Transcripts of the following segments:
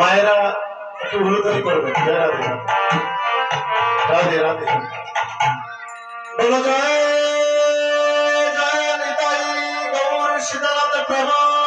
মায়েরা একটু হলুদারি করবে। রাধে রাধে। রাধে বলো জয় জয় নিতাই গৌর সীতানাথ প্রেমানন্দে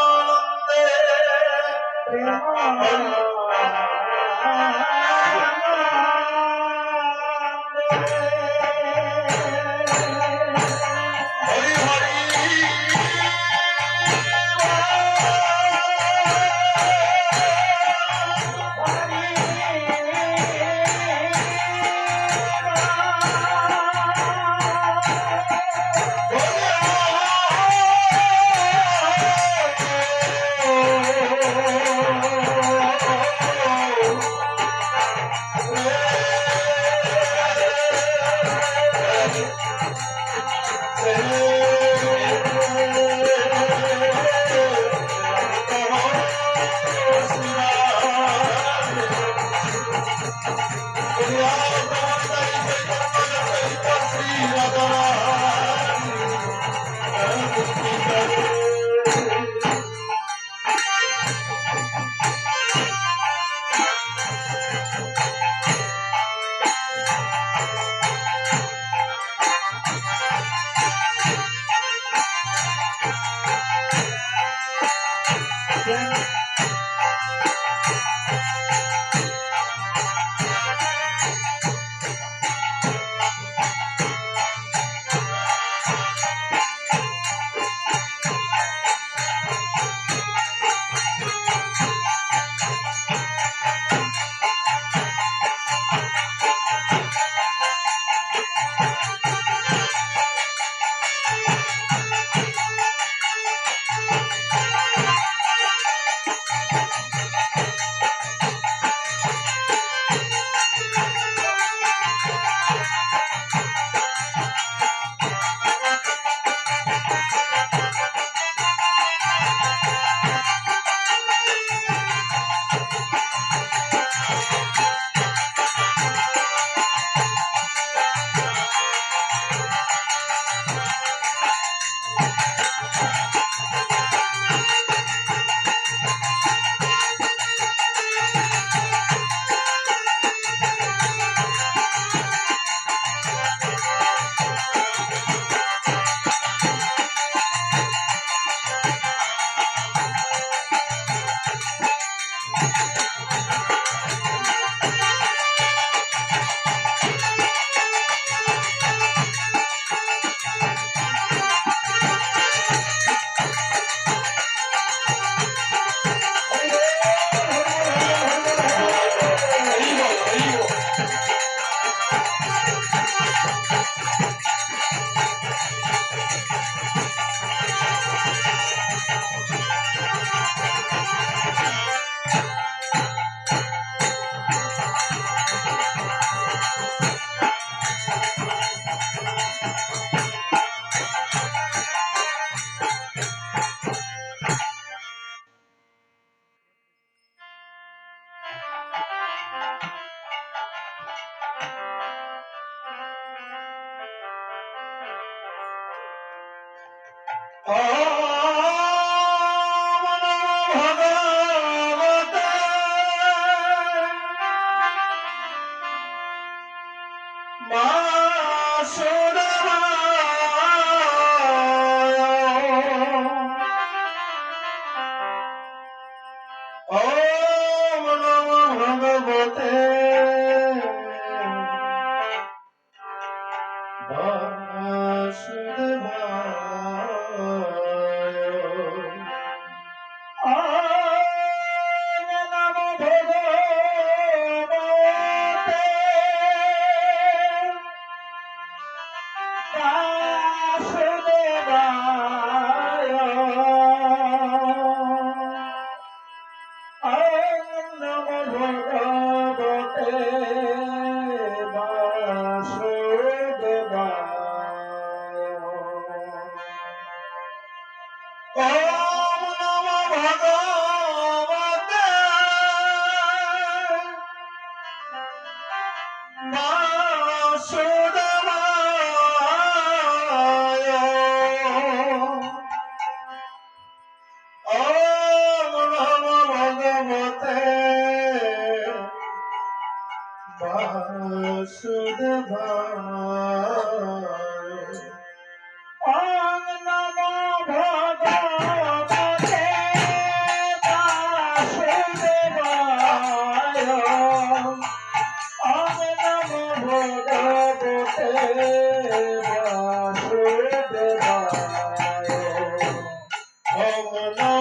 no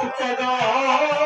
ಸಿಗ್ತದೋ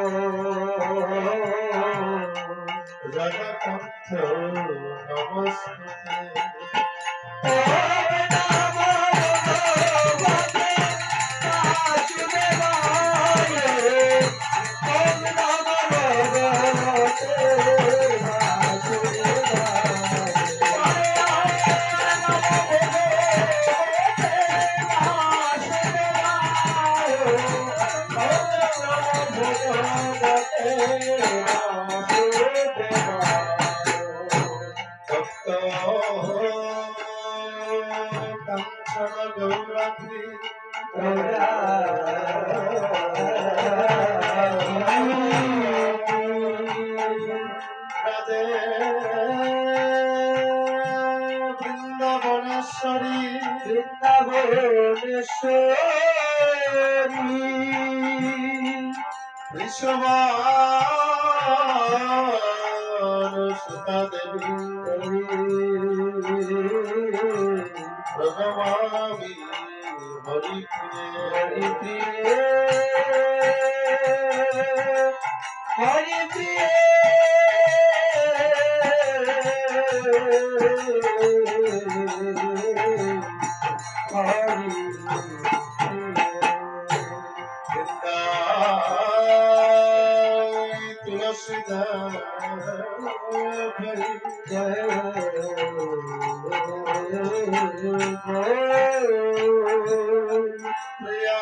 सवार सदा देवी भगवान हरि प्रिय हरि प्रिय।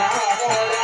राम